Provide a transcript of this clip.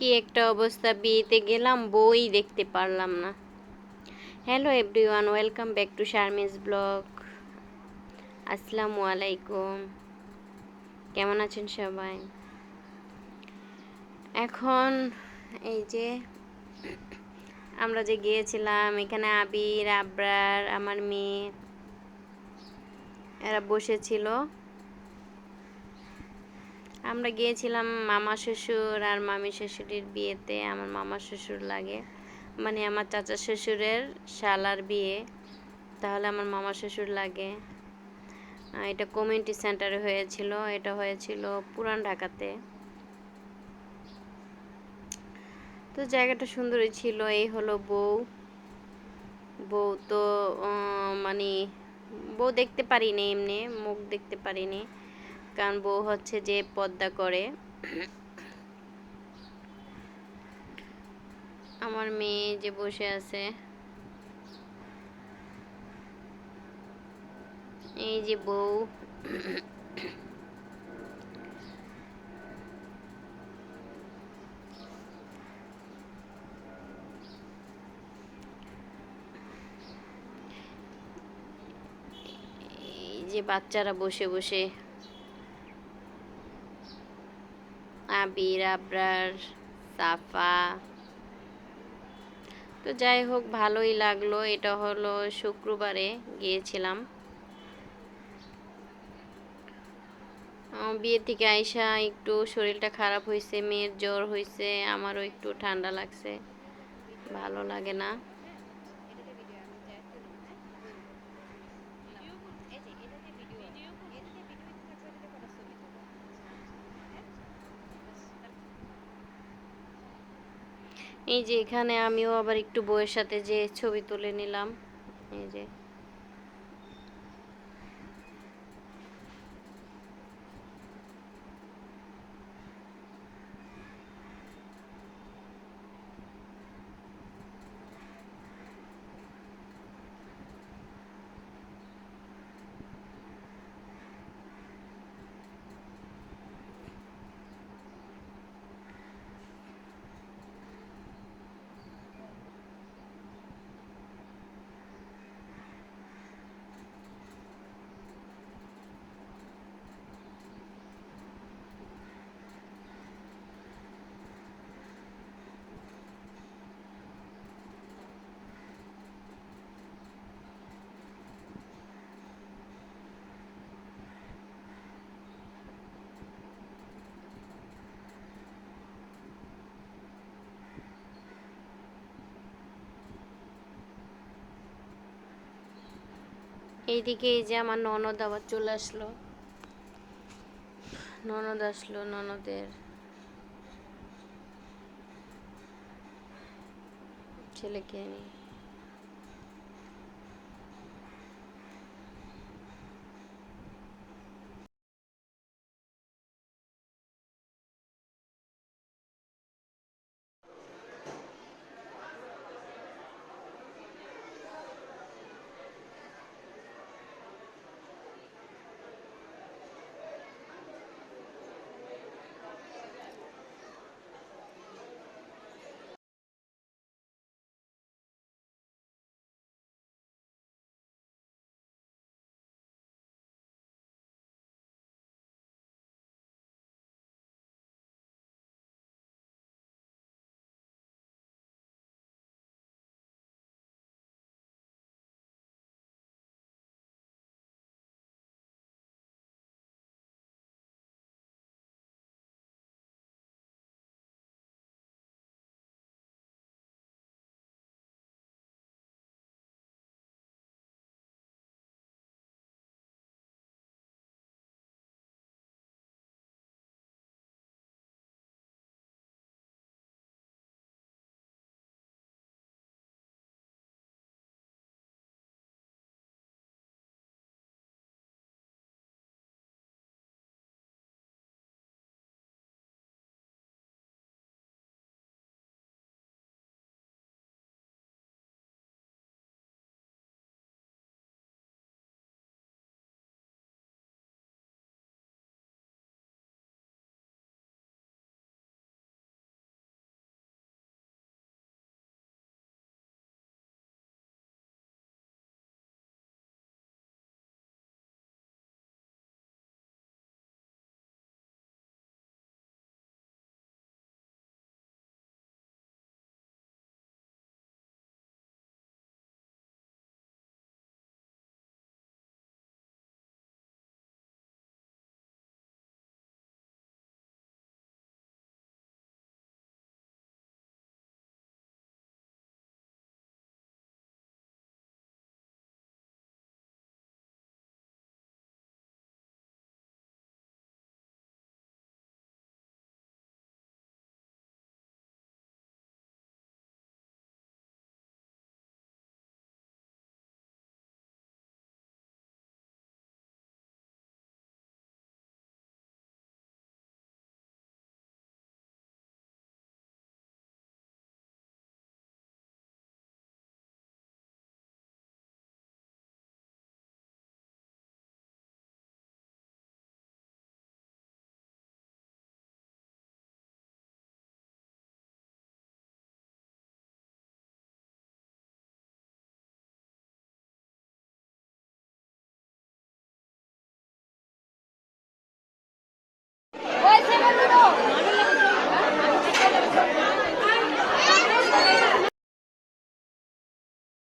কি একটা অবস্থা বিয়েতে গেলাম, বই দেখতে পারলাম না। Hello everyone welcome back to Sharmi's blog আসসালামু আলাইকুম। কেমন আছেন সবাই? এখন এই যে আমরা যে গিয়েছিলাম, এখানে আবির, আবরার, আমার মেয়ে, এরা বসেছিল। আমরা গিয়েছিলাম মামা শ্বশুর আর মামি শ্বশুরের বিয়েতে, আমার মামা শ্বশুর লাগে। মানে আমার চাচা শ্বশুরের শালার বিয়ে, তাহলে আমার মামা শ্বশুর লাগে। এটা কমিউনিটি সেন্টারে হয়েছিল, এটা হয়েছিল পুরান ঢাকাতে। তো জায়গাটা সুন্দরই ছিল, এই হলো বউ। বউ তো মানে বউ দেখতে পারিনি এমনি, মুখ দেখতে পারিনি। কারণ বউ হচ্ছে যে পদ্মা করে। আমার মেয়ে যে বসে আছে। এই যে বউ। যে বাচ্চারা বসে বসে আবির, আবরার, সাফা। তো যাই হোক, ভালোই লাগল। এটা হলো শুক্রবারে গিয়েছিলাম। বিয়ে থেকে আইসা একটু শরীরটা খারাপ হয়েছে মেয়ের জ্বর হয়েছে আমারও একটু ঠান্ডা লাগছে। ভালো লাগে না। এই যে এখানে আমিও আবার একটু বইয়ের সাথে যে ছবি তুলে নিলাম। এই যে এইদিকে এই যে আমার ননদ আবার চলে আসলো। ননদ আসলো ননদের। ছেলেকে নিয়ে।